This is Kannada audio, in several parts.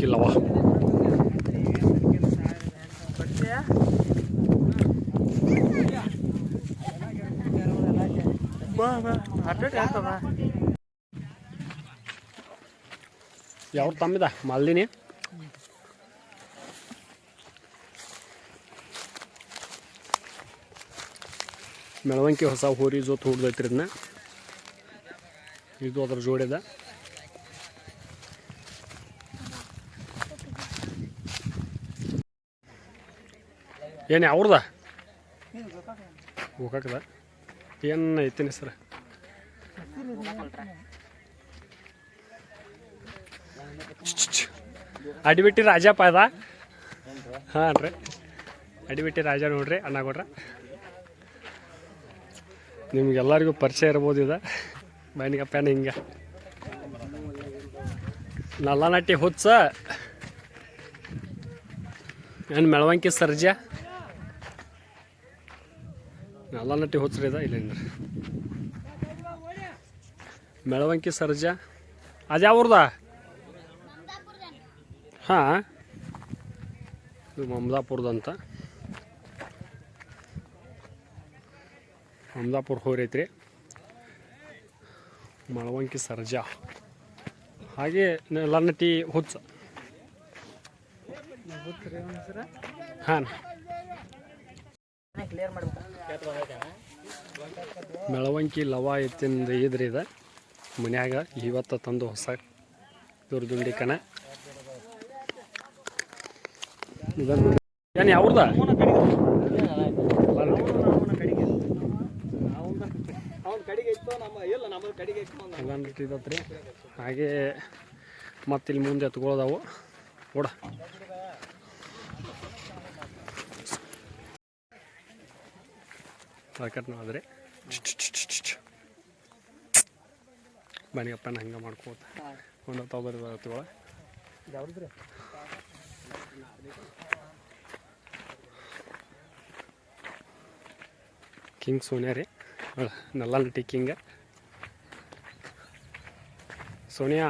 ಮೆಳವಂಕಿ ಲವ ಯಾವ ತಮ್ಮಿದ ಮಾಲ್ದಿನಿ ಮೆಳವಂಕಿ ಹೊಸ ಹೋರಿ ಜೊತೆ ಹುಡ್ದೈತ್ರಿ ಇದನ್ನ ಇದು ಅದ್ರ ಜೋಡಿದ ಏನು ಅವ್ರದ? ಹೋಗಕ್ಕದ ಏನು ಐತಿನಿ ಸರ್ ಅಡಿಬಿಟ್ಟಿ ರಾಜಪ್ಪ ಅದ? ಹಾಂ ರೀ ಅಡಿಬಿಟ್ಟಿ ರಾಜ ನೋಡ್ರಿ ಅಣ್ಣ ಕೊಡ್ರ ನಿಮ್ಗೆಲ್ಲರಿಗೂ ಪರಿಚಯ ಇರ್ಬೋದು ಇದು. ಬನ್ನಿಗ ಪ್ಯಾನ್ ಹಿಂಗೆ. ನಲ್ಲ ನಟ್ಟಿ ಹುಚ್ಚ ಏನು ಮೆಳವಂಕಿ ಸರ್ಜಾ ನಟ್ಟಿ ಹುಚ್ಚರಿ ಇಲ್ಲಿಂದ. ಇಲ್ಲ ಮೆಳವಂಕಿ ಸರ್ಜಾ. ಅದ್ಯಾವ್ರದ ಹಾಂ. ಇದು ಮಮದಾಪುರದಂತ. ಮಮದಾಪುರ ಹೋರೈತ್ರಿ ಮಳವಂಕಿ ಸರ್ಜಾ. ಹಾಗೆ ಲನ್ನಟಿ ಹುಚ್ಚ ಹಾಂ ಮೆಳವಂಕಿ ಲವ ಎತ್ತಿಂದ ಇದ್ರಿ ಇದು. ಮನ್ಯಾಗ ಇವತ್ತು ತಂದು ಹೊಸ ದುರ್ದುಂಡಿ ಕಣ. ಇದನ್ನು ಏನು ಇಟ್ಟೈತ್ರಿ ಹಾಗೆ ಮತ್ತಿಲ್ಲಿ ಮುಂದೆ ಎತ್ಕೊಳ್ಳೋದಾವು ಓಡ. ಪ್ಯಾಕೆಟ್ ನೋಡಿದ್ರಿ ಬನ್ನಿಯಪ್ಪ ಹಂಗೆ ಮಾಡ್ಕೋತ. ಒಂದು ತೊಗೊಬರಿ ಕಿಂಗ್ ಸೋನಿಯಾ ರೀ. ನಲ್ಲ ನಟಿ ಕಿಂಗ. ಸೋನಿಯಾ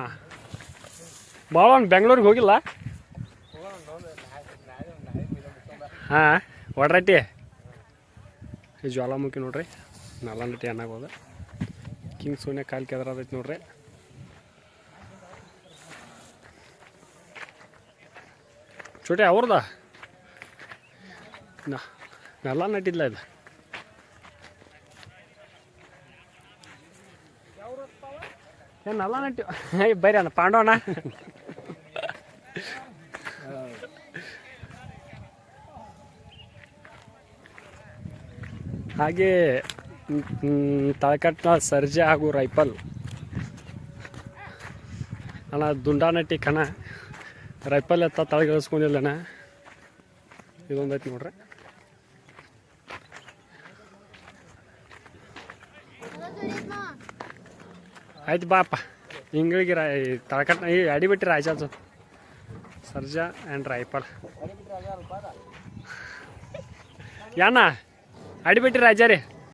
ಭಾಳ ಬೆಂಗಳೂರಿಗೆ ಹೋಗಿಲ್ಲ? ಹಾಂ ಒಡ್ರಟ್ಟಿ ಜ್ವಾಲಾಮುಖಿ ನೋಡ್ರಿ. ನೆಲ್ಲ ನಟಿ ಅನ್ನಾಗೋದ ಕಿಂಗ್ ಸೋನಿಯಾ ಕಾಲು ಕೆದರದೈತಿ ನೋಡ್ರಿ. ಚೋಟಿ, ಅವ್ರದ? ನಲ್ಲ ನಟ್ಟಿಲ್ಲ ಇದು. ಏನಲ್ಲ ನಟ್ಟಿ ಏಯ್ ಬರ್ರಿ ಅಣ್ಣ, ಪಾಂಡವಣ್ಣ. ಹಾಗೆ ತಳಕಟ್ನ ಸರ್ಜೆ ಹಾಗೂ ರೈಫಲ್ ಅಣ್ಣ, ದುಂಡಾನಟ್ಟಿ ಕಣ. ರೈಫಲ್ ಎತ್ತ ತಳಗಿಳಿಸ್ಕೊಂಡಿಲ್ಲಣ್ಣ ಇದೊಂದು ಐತಿ ನೋಡ್ರಿ. ಆಯ್ತು ಬಾಪ ಹಿಂಗಳಿಗೆ ರೈ ತಳಕಟ್ಟ ಈ ಅಡಿಬಿಟ್ಟಿ ರಾಜಾಜು ಸರ್ಜಾ ಆ್ಯಂಡ್ ರೈಫಲ್ ಯಾನ ಅಡಿಬಿಟ್ಟಿ ರಾಜಾ ರೀ